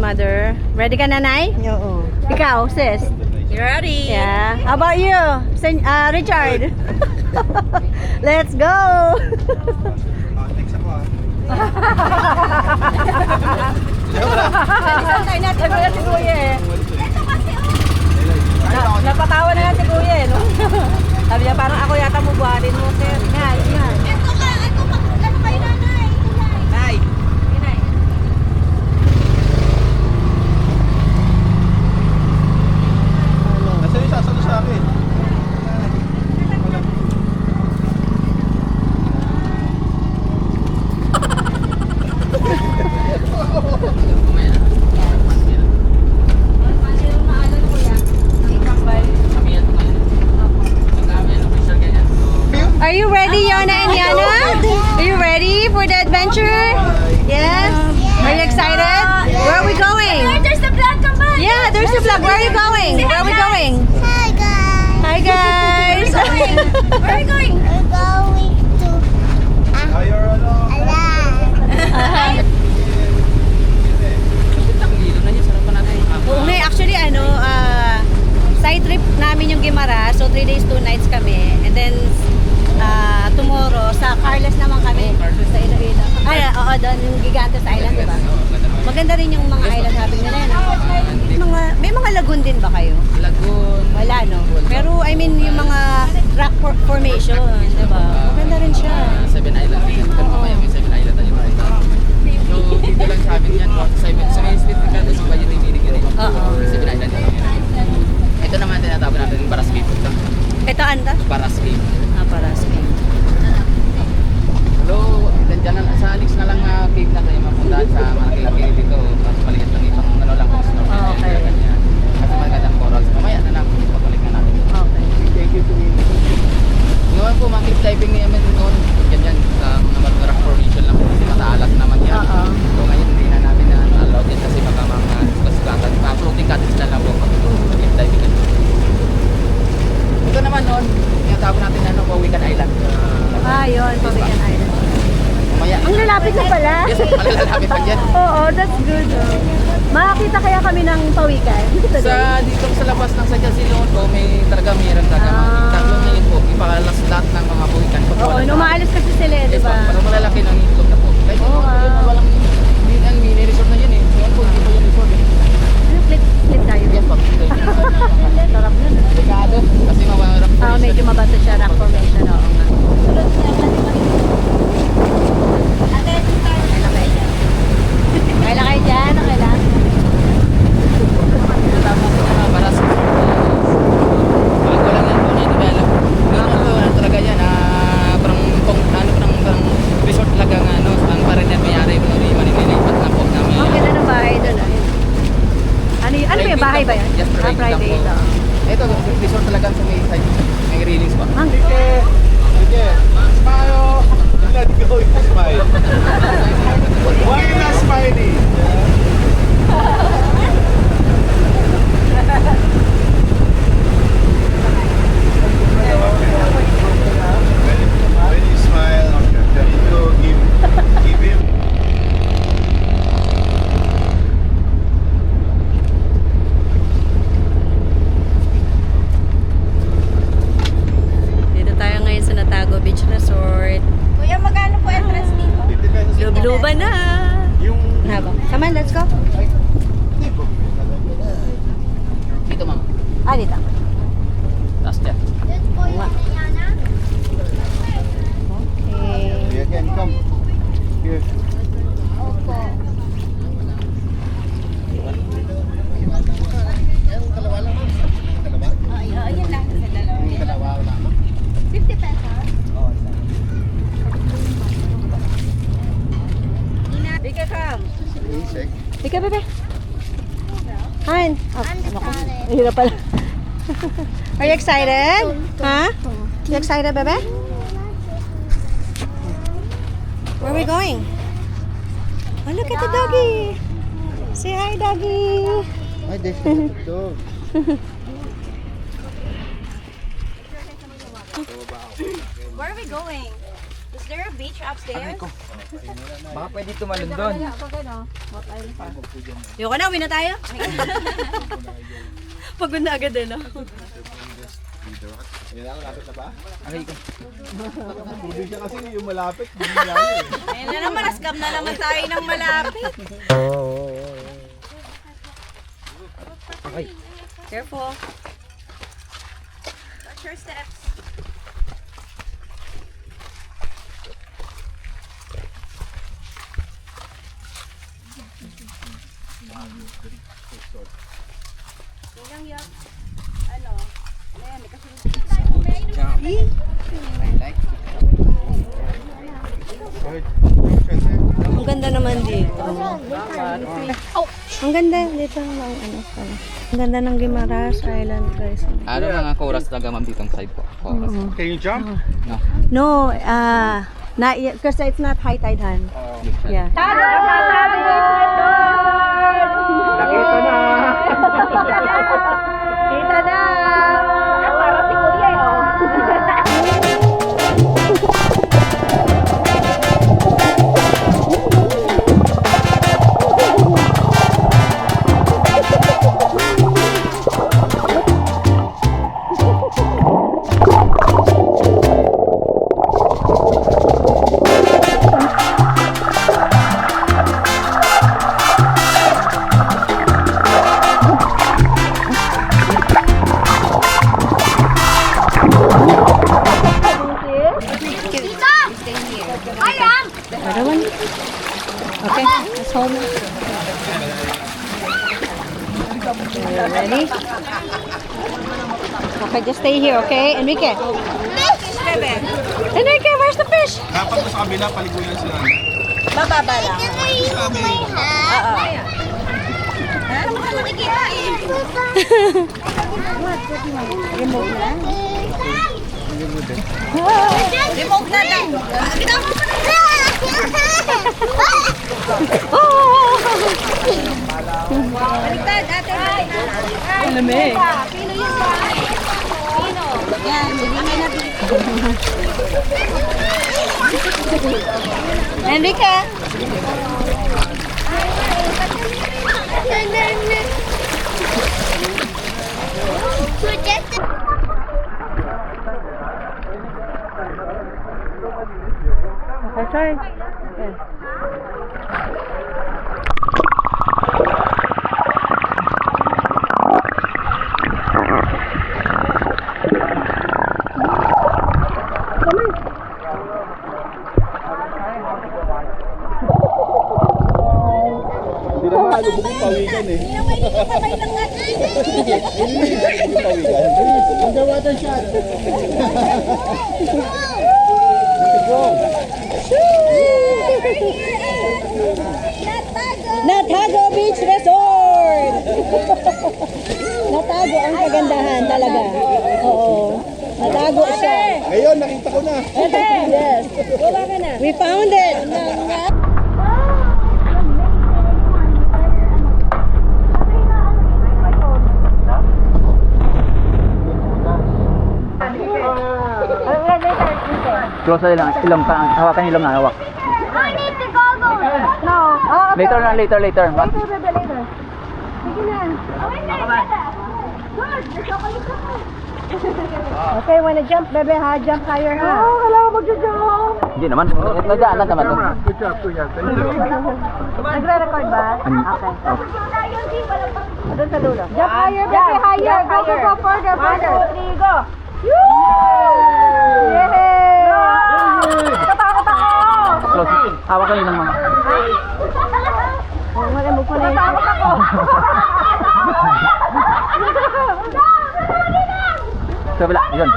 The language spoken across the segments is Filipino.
mother. Ready ka na, Nay? Oo. Ikaw, sis? Ready? Yeah. How about you, Sen uh, Richard? Let's go! Napatawa na yan si Kuya eh, no? Sabi niya, parang ako yata mo buhatin mo, sir. Yan, yan. Ito ka, ito ka. Ano kayo nanay? Nay. Nasaan yung sasalo sa akin? Are you ready, Yana and Yana? Are you ready for the adventure? Yes? Are you excited? Where are we going? There's the blood, come on. Yeah, there's the vlog. Where are you going? Where are we going? Hi guys. Hi, guys! Where are we going? We're going to Ayor, ano? Alas. Oo nga, actually, ano, ah, side trip namin yung Gimara. So, 3 days, 2 nights kami. And then, ah, tomorrow, sa Carlos naman kami. Sa Iloilo. Ay, oo, doon, Gigantes Island, di ba? Maganda rin yung mga island hopping nila. No? May mga, may mga lagoon din ba kayo? Lagoon. Wala, no? Pero, I mean, yung mga rock for- formation, di ba? Maganda rin siya. Seven Island. Pero mamaya may Seven Island tayo makita. So, dito lang sa amin yan. Seven, sa may street ng Cantos, ba yun yung meaning yun eh. Oo. Seven Island. Ito naman tinatawag natin yung Parascape. Ito. Ito, anda? Parascape. Ah, para sa Hello, dyan na, sa Alex na lang uh, cave na kayo mapuntahan sa malaki-laki dito. Tapos maliit lang ito. Ano lang kung snorkel. Ah, okay. Ganyan. Kasi magandang corals. Mamaya na lang, pabalik na natin. Okay. Thank you to me. Ngayon po, cave diving namin noon. Ganyan, Isek. Bika, bebe. Han. Oh, ah, I'm naku. excited. Hirap pala. Are you excited? Ha? You excited, bebe? Where are we going? Oh, look at the doggy. Say hi, doggy. Ay, there's a dog. Where are we going? Is there a beach upstairs? Baka pwede tumalon doon. Yoko na, uwi na tayo. Pagod na agad eh, no? Aray ko. Siya kasi yung malapit. Ayun na naman, nascam na naman tayo ng malapit. Okay. Careful. Watch your steps. Ilang yak? Ano? Ano yan? May kasunod. Ang ganda naman dito. Oh, ang ganda dito ng ano pala. Ang ganda ng Guimaras Island, guys. Ano mga chorus talaga ma'am dito ang side po? Chorus. Can you jump? No. No, uh, not yet, because it's not high tide, han. Yeah. Nakita na! Another one? Okay, let's hold it. You ready? Okay, just stay here, okay? Enrique. Enrique, where's the fish? Dapat sa kabila, paliguan sila. Bababa lang. Oo. Remove na? Remove na lang. Baliktad, ate. Alamig. Pino yun ba? Pino. Yan, bibingay na dito. Enrique. Okay, try. Yeah. Hindi naman alubog yung pawikan eh. Shot. Natago Beach Resort! Natago ang kagandahan talaga. Oo. Natago siya. Ngayon, nakita ko na. Yes. Wala ka na. We found it. Close na lang. Ilong ka. Hawakan ilong na. Hawak. I need to go go. No. Oh, Later na, later, later. Later, bebe, later. Sige na. Oh. Okay, wanna jump, bebe ha? Jump higher ha? Oh, kailangan mag-jump. Hindi naman. Nadaan lang naman. to. Good job, kuya. Thank you. Nagre-record ba? Ano? Okay. Oh. Doon sa dulo. Jump higher, bebe, higher. Go, go, go, further, further. One, two, three, go! Yay! Close. Hawakan ilong mga. Oh, malamog ko na yun. Natatakot ako. Sa kabila. Yun.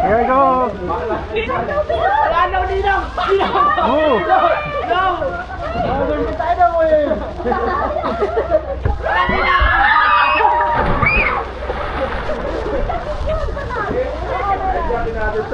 Here we go.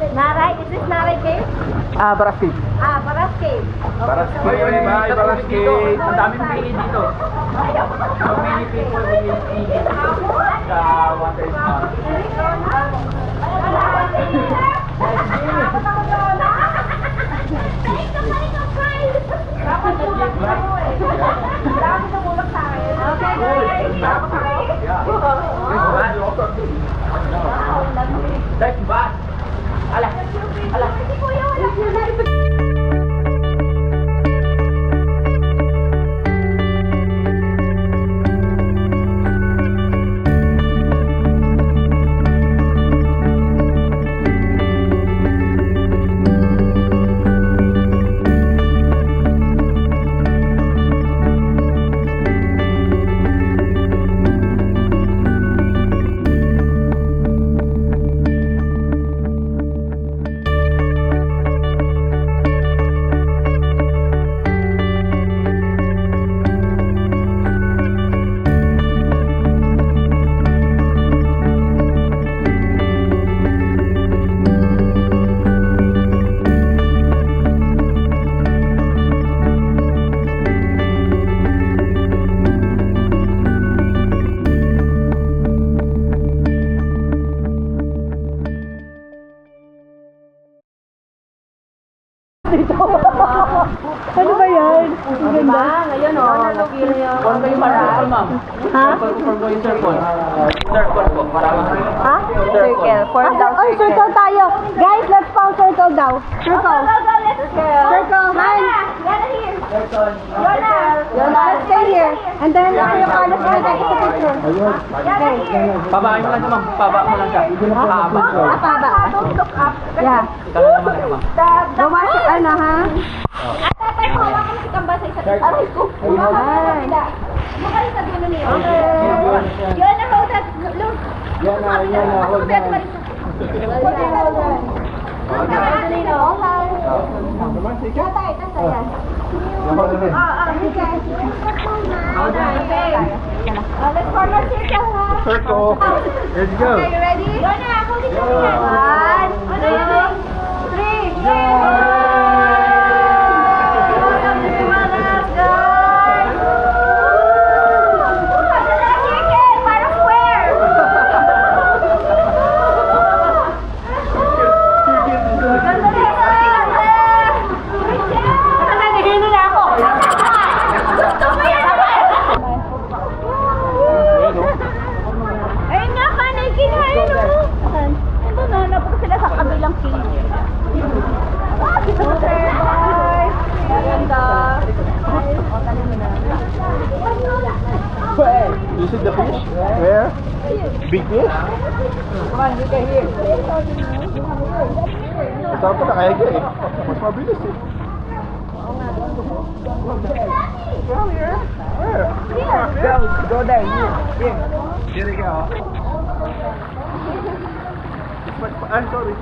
Naray? Is this Naray Cave? Ah, Baras Cave. Ah, Paras Cave. Baras Cave. Bye, Baras Cave. Ang daming pili dito. So many people will see sa water spout. Dapat tulak na mo eh. Dapat tumulak sa akin. Okay, guys. a las Circle po. Para Ha? Circle. Form down Ay, circle tayo. Guys, let's found circle daw. Circle. Circle. Man. Yana here. Yana. Yona, let's stay here. And then, ako yung kalas na tayo sa picture. Yana here. Pabain mo lang siya, ma'am. Paba mo lang siya. Ah, look up. Yeah. Na ma'am. Bumasa, ano ha? At tatay ko, wala kami si Kamba sa. Aray ko. Ay. Makali sa dulo niyo. Yana, hold that. Look. Yana, Yana, hold that. Hold that, hold that. Hold that. Tatay, tatay yan. Ah, ah, sige. Okay. Uh, let's form a circle, ha? Circle. Let's go. Okay, you ready? Yana, hold it your hand. One, two, three. Welcome to Malas, guys. Woo! Ganda na ng circle, parang square. Ganda na yung circle. Nananahilo na ako. Gusto ko yan. Ayun nga, panay kinain, no? Ito na, napunta sila sa kabilang cave. Okay, bye! Maganda. You see the fish? Where? Big fish? Masarap pa nakahiga eh. Mas mabilis eh. Where? Go, go there. Here. Here. Here you go. I'm sorry.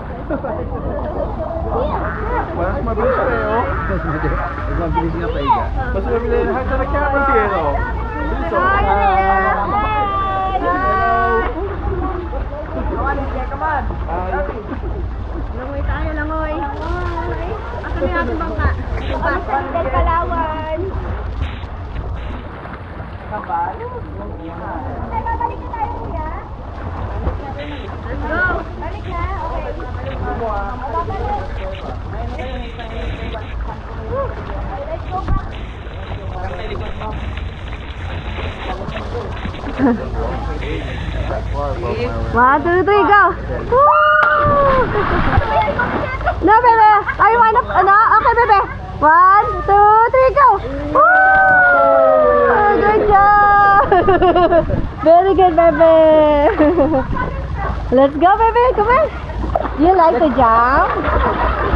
Mas mabilis pa eh, oh. Mas mabilis nga pa iga. Mas mabilis. Hang sa camera siya, oh. Bilis, oh. Langoy tayo, langoy. Asa na yung bangka? Pasok del Palawan. Ay, babalik na tayo, kuya. Let's go. Balik na, okay. Babalik. Let's go back. One, two, three, go! Woo! No, bebe! Ay, one up, ano? Okay, bebe! One, two, three, go! Woo! Good job! Very good, bebe! Let's go, bebe! Come on! You like to jump?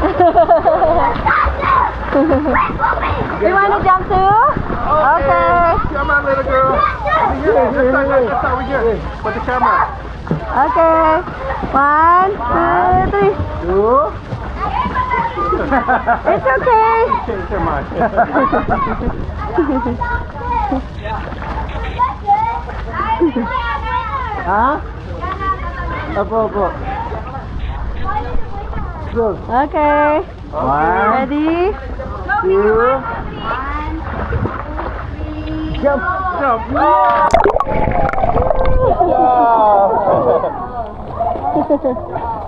you want to jump too? Okay. Come on, little girl. That's. With the camera. Okay. One, two, three. Two. it's okay. Change your mind. huh? Opo. Good. Okay. One. Ready? Two. One, Jump. Jump. Oh!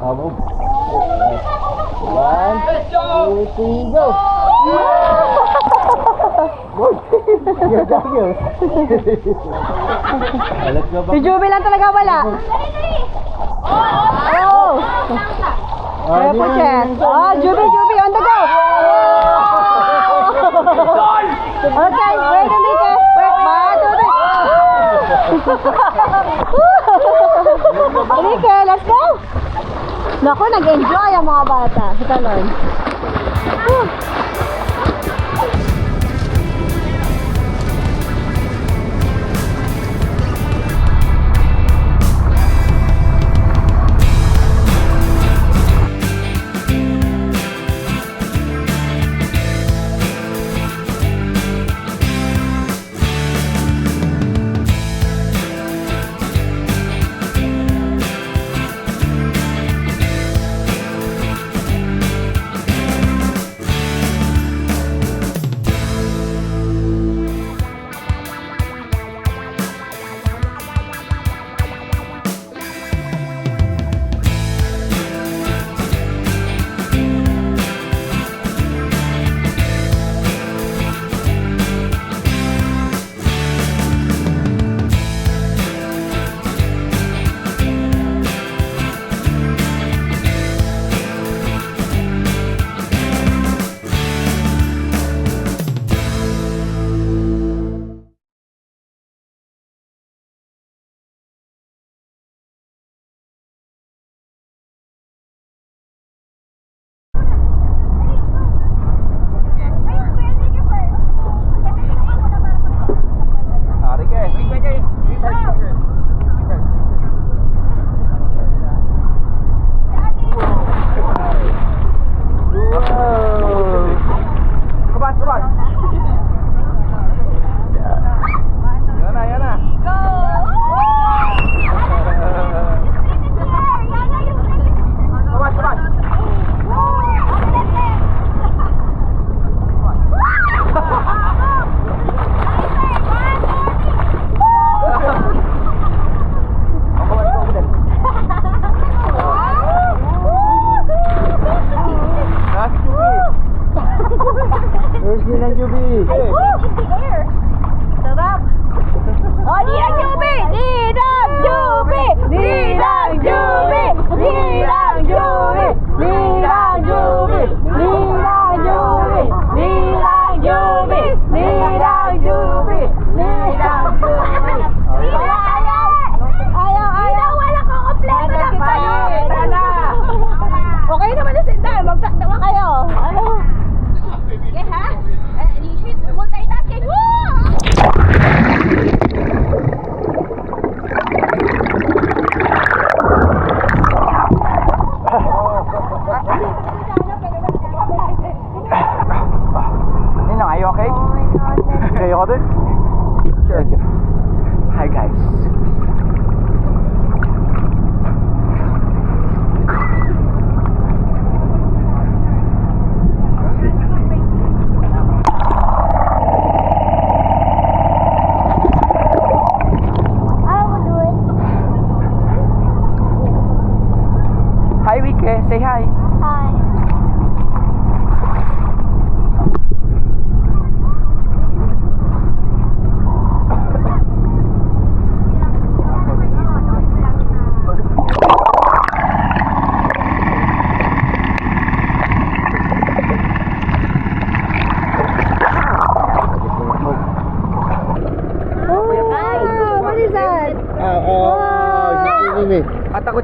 Vamos. One, two, three, go. You're done, you. Let's go back. Si Juby lang talaga wala. Oh! Kaya po, Chen. Oh, Juby, Juby, on the go! Okay, wait, Enrique. Wait, one, two, Enrique, let's go! Naku, nag-enjoy ang mga bata sa talon.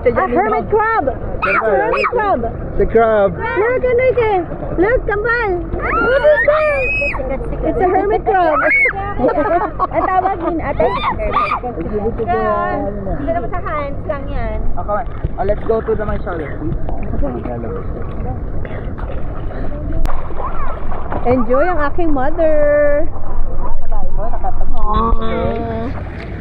Siya A hermit crab. Hermit crab. The crab. Look, Enrique. Look, kambal. What is that? It's a hermit crab. Ang tawag din ate? Hindi naman sa hands lang yan. Okay, oh, let's go to the my shoulder. Enjoy ang aking mother. Aww.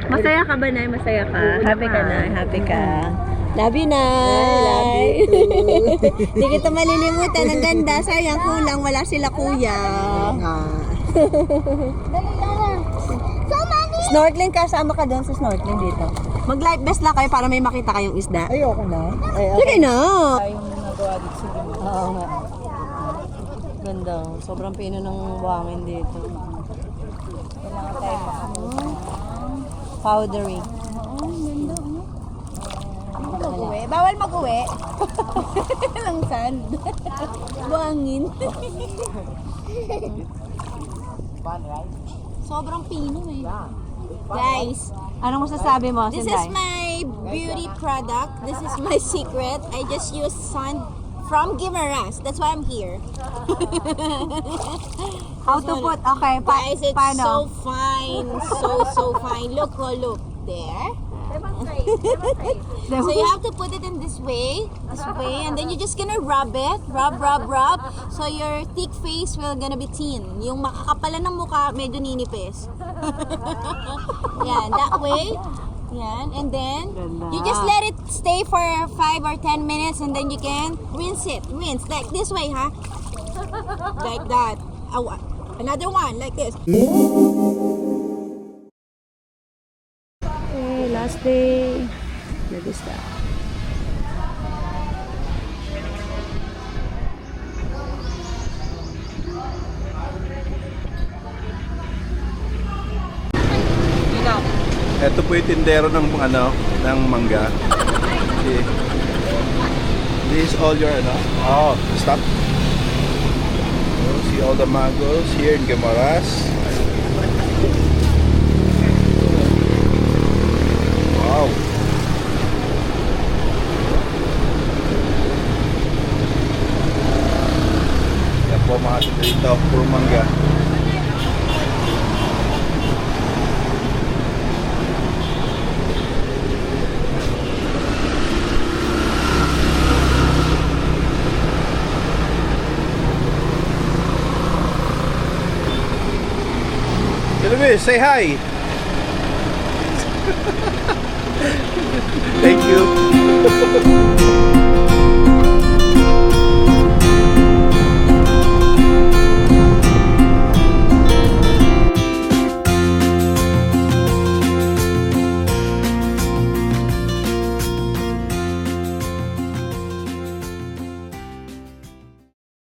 Masaya ka ba, Nay? Masaya ka? Happy ka na? Happy ka? Love you, Nay! Hindi kita malilimutan. Ang ganda. Sayang kulang. Wala sila kuya. Snorkeling kasama ka doon sa snorkeling dito. Mag-life vest lang kayo para may makita kayong isda. Ayoko na. Ay, Sige na! Tayong nagawa dito sa. Oo nga. Ganda. Sobrang pino ng buhangin dito. Kailangan tayo makamuha. Mag-uwi. Bawal mag-uwi. Lang sand. Buhangin. Sobrang pino eh. Guys, Anong masasabi mo, this is my beauty product. This is my secret. I just use sand from Gimaras. That's why I'm here. How to put, okay, pa- Guys, it's paano? so fine. So, so fine. Look, oh, look. There. So you have to put it in this way, this way, and then you're just gonna rub it, rub, rub, rub. So your thick face will gonna be thin. Yung makakapalan ng mukha, medyo ninipis. Yan, that way. Yan, and then you just let it stay for 5 or 10 minutes and then you can rinse it. Rinse, like this way, huh? Like that. Another one, like this. Okay, last day. Nagista. Ito po yung tindero ng ano, ng mangga. See? This is all your ano? Oh, stop. Oh, see all the mangoes here in Guimaras. Mga dito, say hi.